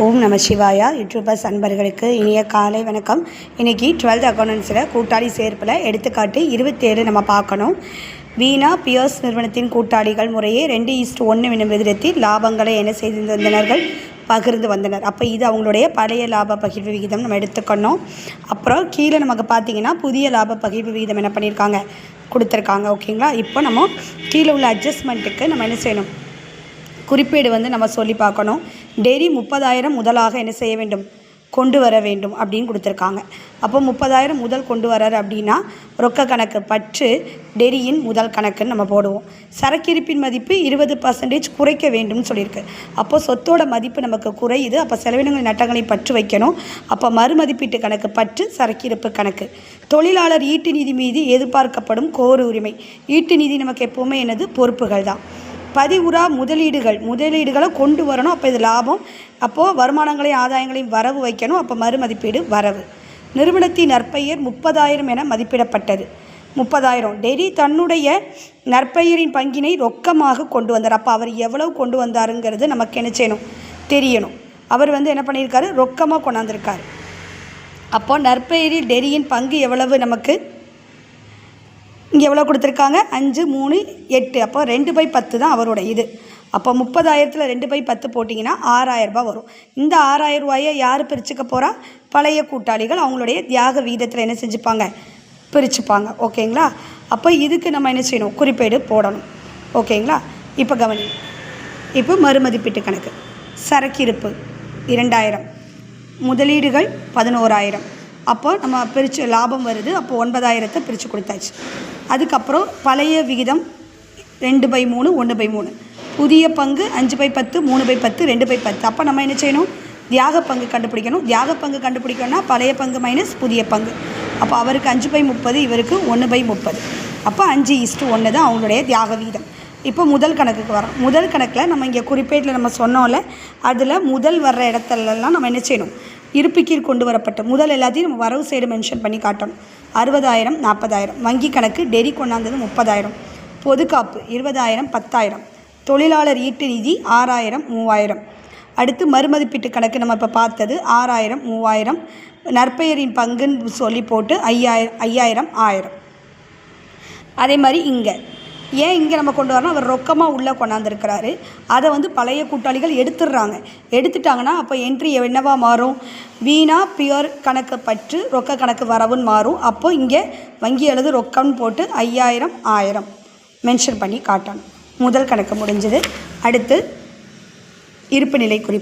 ஓம் நம சிவாயா. யூடியூபர்ஸ் அன்பர்களுக்கு இனிய காலை வணக்கம். இன்றைக்கி டுவெல்த் அக்கௌண்டன்ஸில் கூட்டாளி சேர்ப்பில் எடுத்துக்காட்டு இருபத்தேழு நம்ம பார்க்கணும். வீணா பியர்ஸ் நிறுவனத்தின் கூட்டாளிகள் முறையே ரெண்டு ஈஸ்ட் ஒன்று என்னும் விகிதத்தில் லாபங்களை என்ன செய்து வந்தனர்கள்? பகிர்ந்து வந்தனர். அப்போ இது அவங்களுடைய பழைய லாப பகிர்வு விகிதம் நம்ம எடுத்துக்கணும். அப்புறம் கீழே நமக்கு பார்த்தீங்கன்னா புதிய லாப பகிர்வு விகிதம் என்ன பண்ணியிருக்காங்க? கொடுத்துருக்காங்க. ஓகேங்களா? இப்போ நம்ம கீழே உள்ள அட்ஜஸ்ட்மெண்ட்டுக்கு நம்ம என்ன செய்யணும்? குறிப்பீடு வந்து நம்ம சொல்லி பார்க்கணும். டெய்லி முப்பதாயிரம் முதலாக என்ன செய்ய வேண்டும்? கொண்டு வர வேண்டும் அப்படின்னு கொடுத்துருக்காங்க. அப்போ முப்பதாயிரம் முதல் கொண்டு வராரு அப்படின்னா ரொக்க கணக்கு பற்று டெரியின் முதல் கணக்குன்னு நம்ம போடுவோம். சரக்கிருப்பின் மதிப்பு இருபது பர்சன்டேஜ் குறைக்க வேண்டும்னு சொல்லியிருக்கு. அப்போ சொத்தோட மதிப்பு நமக்கு குறையுது. அப்போ செலவினங்கள் நட்டங்களை பற்று வைக்கணும். அப்போ மறுமதிப்பீட்டு கணக்கு பற்று சரக்கிருப்பு கணக்கு. தொழிலாளர் ஈட்டு நிதி மீது எதிர்பார்க்கப்படும் கோரு உரிமை. ஈட்டு நிதி நமக்கு எப்போவுமே என்னது? பொறுப்புகள் தான். பதிவுறா முதலீடுகள் முதலீடுகளை கொண்டு வரணும். அப்போ இது லாபம். அப்போது வருமானங்களையும் ஆதாயங்களையும் வரவு வைக்கணும். அப்போ மறுமதிப்பீடு வரவு. நிறுவனத்தின் நற்பெயர் முப்பதாயிரம் என மதிப்பிடப்பட்டது. முப்பதாயிரம். டெரி தன்னுடைய நற்பெயரின் பங்கினை ரொக்கமாக கொண்டு வந்தார். அப்போ அவர் எவ்வளவு கொண்டு வந்தாருங்கிறது நமக்கு என்ன செய்யணும்? தெரியணும். அவர் வந்து என்ன பண்ணியிருக்காரு? ரொக்கமாக கொண்டாந்துருக்கார். அப்போ நற்பெயரில் டெரியின் பங்கு எவ்வளவு நமக்கு? இங்கே எவ்வளோ கொடுத்துருக்காங்க? அஞ்சு மூணு எட்டு. அப்போ ரெண்டு பை பத்து தான் அவரோட இது. அப்போ முப்பதாயிரத்தில் ரெண்டு பை பத்து போட்டிங்கன்னா ஆறாயிரரூபா வரும். இந்த ஆறாயிரம் ரூபாயை யார் பிரிச்சுக்க போகிறா பழைய கூட்டாளிகள் அவங்களுடைய தியாக வீதத்தில் என்ன செஞ்சுப்பாங்க? பிரிச்சுப்பாங்க. ஓகேங்களா? அப்போ இதுக்கு நம்ம என்ன செய்யணும்? குறிப்பேடு போடணும். ஓகேங்களா? இப்போ கவனி. இப்போ மறுமதிப்பீட்டு கணக்கு. சரக்கிருப்பு இரண்டாயிரம். முதலீடுகள் பதினோராயிரம். அப்போ நம்ம பிரித்து லாபம் வருது. அப்போ ஒன்பதாயிரத்தை பிரித்து கொடுத்தாச்சு. அதுக்கப்புறம் பழைய விகிதம் ரெண்டு பை மூணு ஒன்று பை மூணு. புதிய பங்கு அஞ்சு பை பத்து மூணு பை பத்து ரெண்டு பை பத்து. அப்போ நம்ம என்ன செய்யணும்? தியாக பங்கு கண்டுபிடிக்கணும். தியாக பங்கு கண்டுபிடிக்கணும்னா பழைய பங்கு மைனஸ் புதிய பங்கு. அப்போ அவருக்கு அஞ்சு பை முப்பது இவருக்கு ஒன்று பை முப்பது. அப்போ அஞ்சு இஸ்ட்டு ஒன்று தான் அவங்களுடைய தியாக வீதம் இப்போ முதல் கணக்குக்கு வரோம். முதல் கணக்கில் நம்ம இங்கே குறிப்பேட்டில் நம்ம சொன்னோம்ல அதில் முதல் வர்ற இடத்துலலாம் நம்ம என்ன செய்யணும்? இருப்புக்கீர் கொண்டு வரப்பட்ட முதல் எல்லாத்தையும் நம்ம வரவு சைடு மென்ஷன் பண்ணி காட்டணும். அறுபதாயிரம் நாற்பதாயிரம். வங்கி கணக்கு டெரி கொண்டாந்தது முப்பதாயிரம். பொதுக்காப்பு இருபதாயிரம் பத்தாயிரம். தொழிலாளர் ஈட்டு நிதி ஆறாயிரம் மூவாயிரம். அடுத்து மறுமதிப்பீட்டு கணக்கு நம்ம இப்போ பார்த்தது ஆறாயிரம் மூவாயிரம். நற்பெயரின் பங்குன்னு சொல்லி போட்டு ஐயாயிரம் ஐயாயிரம் ஆயிரம். அதே மாதிரி இங்கே ஏன் இங்கே நம்ம கொண்டு வரணும்? அவர் ரொக்கமாக உள்ளே கொண்டாந்துருக்கிறாரு. அதை வந்து பழைய கூட்டாளிகள் எடுத்துடுறாங்க. எடுத்துட்டாங்கன்னா அப்போ என்ட்ரி என்னவா மாறும்? வீணா பியூர் கணக்கு பற்று ரொக்க கணக்கு வரவுன்னு மாறும். அப்போ இங்கே வங்கி எழுது ரொக்கம்னு போட்டு ஐயாயிரம் ஆயிரம் மென்ஷன் பண்ணி காட்டணும். முதல் கணக்கு முடிஞ்சது. அடுத்து இருப்பு நிலை குறிப்பு.